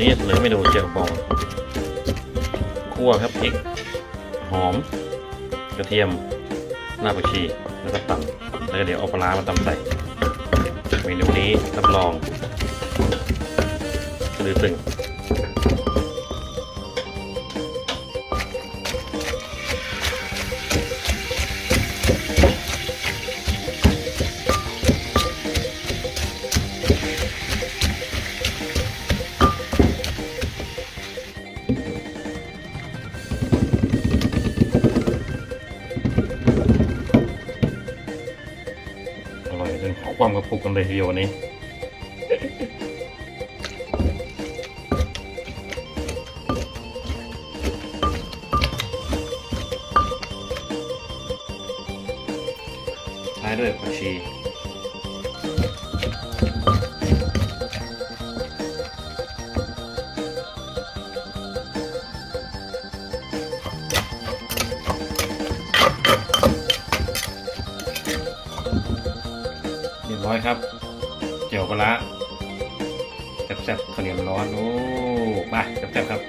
นี้เหลือเมนูเจียวบองคั่วครับพริกหอม กระเทียมราผักชีแล้วก็ตำแล้วก็เดี๋ยวเอาปลาร้ามาตำใส่เมนูนี้รับรองหรือตึง ความกระปุกกันเลยทีเดียววันนี้ ท้ายด้วยผักชี บร้อยครับ เจียวปลาแซ่บๆข้าวเหนียวร้อน โอ้มาแซ่บๆครับ